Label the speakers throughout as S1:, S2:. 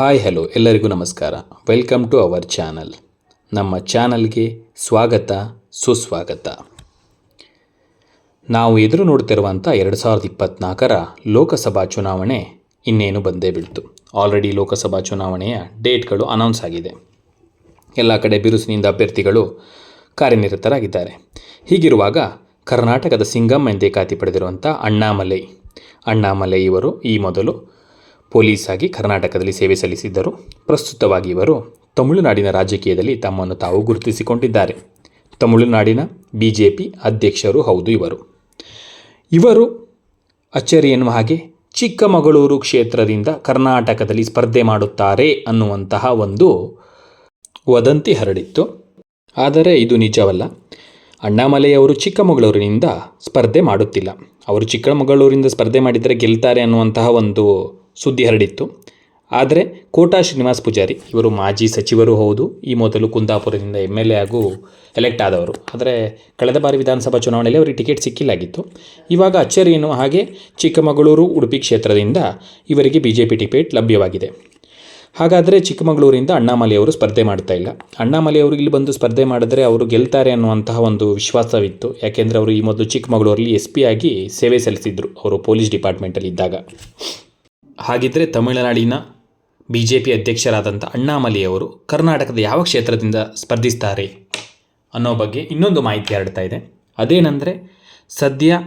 S1: Hi hello, ಎಲ್ಲರಿಗೂ ನಮಸ್ಕಾರ. Welcome to our channel ನಮ್ಮ ಚಾನಲ್ಗೆ ಸ್ವಾಗತ, ಸುಸ್ವಾಗತ. ನಾವು ಎದುರು ನೋಡ್ತಿರುವಂಥ ಎರಡು ಸಾವಿರದ ಇಪ್ಪತ್ತ್ನಾಲ್ಕರ ಲೋಕಸಭಾ ಚುನಾವಣೆ ಇನ್ನೇನು ಬಂದೇ ಬಿಡ್ತು ಆಲ್ರೆಡಿ ಲೋಕಸಭಾ ಚುನಾವಣೆಯ ಡೇಟ್ಗಳು ಅನೌನ್ಸ್ ಆಗಿದೆ. ಎಲ್ಲ ಕಡೆ ಬಿರುಸಿನಿಂದ ಅಭ್ಯರ್ಥಿಗಳು ಕಾರ್ಯನಿರತರಾಗಿದ್ದಾರೆ. ಹೀಗಿರುವಾಗ ಕರ್ನಾಟಕದ ಸಿಂಗಮ್ ಎಂದೇ ಖ್ಯಾತಿ ಪಡೆದಿರುವಂಥ ಅಣ್ಣಾಮಲೈ. ಅಣ್ಣಾಮಲೈ ಇವರು ಈ ಮೊದಲು ಪೊಲೀಸ್ ಆಗಿ ಕರ್ನಾಟಕದಲ್ಲಿ ಸೇವೆ ಸಲ್ಲಿಸಿದ್ದರು. ಪ್ರಸ್ತುತವಾಗಿ ಇವರು ತಮಿಳುನಾಡಿನ ರಾಜಕೀಯದಲ್ಲಿ ತಮ್ಮನ್ನು ತಾವು ಗುರುತಿಸಿಕೊಂಡಿದ್ದಾರೆ. ತಮಿಳುನಾಡಿನ ಬಿ ಜೆ ಪಿ ಅಧ್ಯಕ್ಷರು ಹೌದು ಇವರು. ಇವರು ಅಚ್ಚರಿ ಎನ್ನುವ ಹಾಗೆ ಚಿಕ್ಕಮಗಳೂರು ಕ್ಷೇತ್ರದಿಂದ ಕರ್ನಾಟಕದಲ್ಲಿ ಸ್ಪರ್ಧೆ ಮಾಡುತ್ತಾರೆ ಅನ್ನುವಂತಹ ಒಂದು ವದಂತಿ ಹರಡಿತ್ತು. ಆದರೆ ಇದು ನಿಜವಲ್ಲ. ಅಣ್ಣಾಮಲೆಯವರು ಚಿಕ್ಕಮಗಳೂರಿನಿಂದ ಸ್ಪರ್ಧೆ ಮಾಡುತ್ತಿಲ್ಲ. ಅವರು ಚಿಕ್ಕಮಗಳೂರಿಂದ ಸ್ಪರ್ಧೆ ಮಾಡಿದರೆ ಗೆಲ್ತಾರೆ ಅನ್ನುವಂತಹ ಒಂದು ಸುದ್ದಿ ಹರಡಿತ್ತು. ಆದರೆ ಕೋಟಾ ಶ್ರೀನಿವಾಸ್ ಪೂಜಾರಿ, ಇವರು ಮಾಜಿ ಸಚಿವರು ಹೌದು, ಈ ಮೊದಲು ಕುಂದಾಪುರದಿಂದ ಎಂ ಎಲ್ ಎ ಹಾಗೂ ಎಲೆಕ್ಟ್ ಆದವರು. ಆದರೆ ಕಳೆದ ಬಾರಿ ವಿಧಾನಸಭಾ ಚುನಾವಣೆಯಲ್ಲಿ ಅವರಿಗೆ ಟಿಕೆಟ್ ಸಿಕ್ಕಿಲ್ಲಾಗಿತ್ತು. ಇವಾಗ ಅಚ್ಚರಿ ಎನ್ನುವ ಹಾಗೆ ಚಿಕ್ಕಮಗಳೂರು, ಉಡುಪಿ ಕ್ಷೇತ್ರದಿಂದ ಇವರಿಗೆ ಬಿ ಜೆ ಪಿ ಟಿಕೆಟ್ ಲಭ್ಯವಾಗಿದೆ. ಹಾಗಾದರೆ ಚಿಕ್ಕಮಗಳೂರಿಂದ ಅಣ್ಣಾಮಲೆ ಅವರು ಸ್ಪರ್ಧೆ ಮಾಡ್ತಾ ಇಲ್ಲ. ಅಣ್ಣಾಮಲೆಯವರು ಇಲ್ಲಿ ಬಂದು ಸ್ಪರ್ಧೆ ಮಾಡಿದ್ರೆ ಅವರು ಗೆಲ್ತಾರೆ ಅನ್ನುವಂತಹ ಒಂದು ವಿಶ್ವಾಸವಿತ್ತು. ಯಾಕೆಂದರೆ ಅವರು ಈ ಮೊದಲು ಚಿಕ್ಕಮಗಳೂರಲ್ಲಿ ಎಸ್ ಪಿ ಆಗಿ ಸೇವೆ ಸಲ್ಲಿಸಿದ್ರು. ಅವರು ಪೊಲೀಸ್ ಡಿಪಾರ್ಟ್ಮೆಂಟಲ್ಲಿ ಇದ್ದಾಗ. ಹಾಗಿದ್ದರೆ ತಮಿಳುನಾಡಿನ ಬಿ ಜೆ ಪಿ ಅಧ್ಯಕ್ಷರಾದಂಥ ಅಣ್ಣಾಮಲೆಯವರು ಕರ್ನಾಟಕದ ಯಾವ ಕ್ಷೇತ್ರದಿಂದ ಸ್ಪರ್ಧಿಸ್ತಾರೆ ಅನ್ನೋ ಬಗ್ಗೆ ಇನ್ನೊಂದು ಮಾಹಿತಿ ಹರಡ್ತಾ ಇದೆ. ಅದೇನೆಂದರೆ, ಸದ್ಯ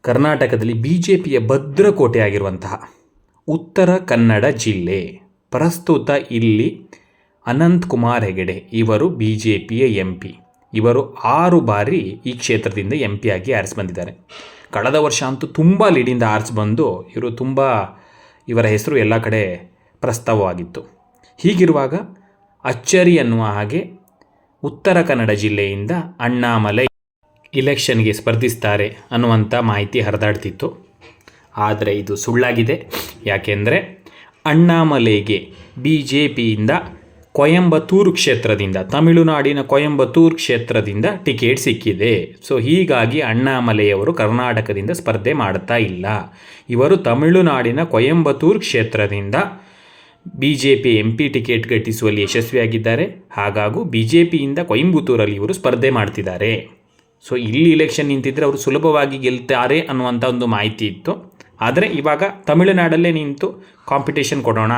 S1: ಕರ್ನಾಟಕದಲ್ಲಿ ಬಿ ಜೆ ಪಿಯ ಭದ್ರಕೋಟೆಯಾಗಿರುವಂತಹ ಉತ್ತರ ಕನ್ನಡ ಜಿಲ್ಲೆ ಪ್ರಸ್ತುತ ಇಲ್ಲಿ ಅನಂತ್ ಕುಮಾರ್ ಹೆಗಡೆ, ಇವರು ಬಿ ಜೆ ಪಿಯ ಎಂ ಪಿ. ಇವರು ಆರು ಬಾರಿ ಈ ಕ್ಷೇತ್ರದಿಂದ ಎಂ ಪಿ ಆಗಿ ಆರಿಸಿ ಬಂದಿದ್ದಾರೆ ಕಳೆದ ವರ್ಷ ಅಂತೂ ತುಂಬ ಲೀಡಿಂದ ಆರ್ಸ್ ಬಂದು ಇವರು ತುಂಬ ಇವರ ಹೆಸರು ಎಲ್ಲ ಕಡೆ ಪ್ರಸ್ತಾವವಾಗಿತ್ತು. ಹೀಗಿರುವಾಗ ಅಚ್ಚರಿ ಅನ್ನುವ ಹಾಗೆ ಉತ್ತರ ಕನ್ನಡ ಜಿಲ್ಲೆಯಿಂದ ಅಣ್ಣಾಮಲೈ ಇಲೆಕ್ಷನ್ಗೆ ಸ್ಪರ್ಧಿಸ್ತಾರೆ ಅನ್ನುವಂಥ ಮಾಹಿತಿ ಹರಿದಾಡ್ತಿತ್ತು. ಆದರೆ ಇದು ಸುಳ್ಳಾಗಿದೆ. ಯಾಕೆಂದರೆ ಅಣ್ಣಾಮಲೆಗೆ ಬಿ ಜೆ ಪಿಯಿಂದ ಕೊಯಂಬತ್ತೂರು ಕ್ಷೇತ್ರದಿಂದ, ತಮಿಳುನಾಡಿನ ಕೊಯಂಬತ್ತೂರು ಕ್ಷೇತ್ರದಿಂದ ಟಿಕೆಟ್ ಸಿಕ್ಕಿದೆ. ಸೊ ಹೀಗಾಗಿ ಅಣ್ಣಾಮಲೆಯವರು ಕರ್ನಾಟಕದಿಂದ ಸ್ಪರ್ಧೆ ಮಾಡ್ತಾ ಇಲ್ಲ. ಇವರು ತಮಿಳುನಾಡಿನ ಕೊಯಂಬತ್ತೂರು ಕ್ಷೇತ್ರದಿಂದ B J P M P ticket ಗಿಟ್ಟಿಸುವಲ್ಲಿ ಯಶಸ್ವಿಯಾಗಿದ್ದಾರೆ. ಹಾಗಾಗೂ ಬಿ ಜೆ ಪಿಯಿಂದ ಕೊಯಂಬತ್ತೂರಲ್ಲಿ ಇವರು ಸ್ಪರ್ಧೆ ಮಾಡ್ತಿದ್ದಾರೆ. ಸೊ ಇಲ್ಲಿ ಇಲೆಕ್ಷನ್ ನಿಂತಿದ್ದರೆ ಅವರು ಸುಲಭವಾಗಿ ಗೆಲ್ತಾರೆ ಅನ್ನುವಂಥ ಒಂದು ಮಾಹಿತಿ ಇತ್ತು. ಆದರೆ ಇವಾಗ ತಮಿಳುನಾಡಲ್ಲೇ ನಿಂತು ಕಾಂಪಿಟೇಷನ್ ಕೊಡೋಣ.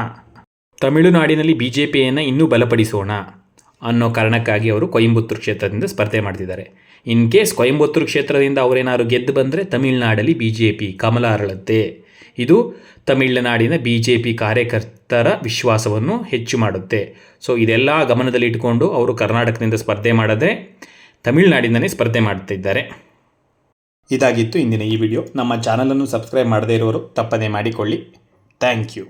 S1: ತಮಿಳುನಾಡಿನಲ್ಲಿ ಬಿ ಜೆ ಪಿಯನ್ನು ಇನ್ನೂ ಬಲಪಡಿಸೋಣ ಅನ್ನೋ ಕಾರಣಕ್ಕಾಗಿ ಅವರು ಕೊಯಂಬತ್ತೂರು ಕ್ಷೇತ್ರದಿಂದ ಸ್ಪರ್ಧೆ ಮಾಡ್ತಿದ್ದಾರೆ. ಇನ್ ಕೇಸ್ ಕೊಯಂಬತ್ತೂರು ಕ್ಷೇತ್ರದಿಂದ ಅವರೇನಾದ್ರು ಗೆದ್ದು ಬಂದರೆ ತಮಿಳುನಾಡಲ್ಲಿ ಬಿ ಜೆ ಪಿ ಕಮಲ ಅರಳುತ್ತೆ ಇದು ತಮಿಳುನಾಡಿನ ಬಿ ಜೆ ಪಿ ಕಾರ್ಯಕರ್ತರ ವಿಶ್ವಾಸವನ್ನು ಹೆಚ್ಚು ಮಾಡುತ್ತೆ. ಸೊ ಇದೆಲ್ಲ ಗಮನದಲ್ಲಿಟ್ಟುಕೊಂಡು ಅವರು ಕರ್ನಾಟಕದಿಂದ ಸ್ಪರ್ಧೆ ಮಾಡದೆ ತಮಿಳುನಾಡಿನಲ್ಲೇ ಸ್ಪರ್ಧೆ ಮಾಡ್ತಿದ್ದಾರೆ. ಇದಾಗಿತ್ತು ಇಂದಿನ ಈ ವಿಡಿಯೋ. ನಮ್ಮ ಚಾನಲನ್ನು ಸಬ್ಸ್ಕ್ರೈಬ್ ಮಾಡದೇ ಇರೋರು ತಪ್ಪದೇ ಮಾಡಿಕೊಳ್ಳಿ. Thank you.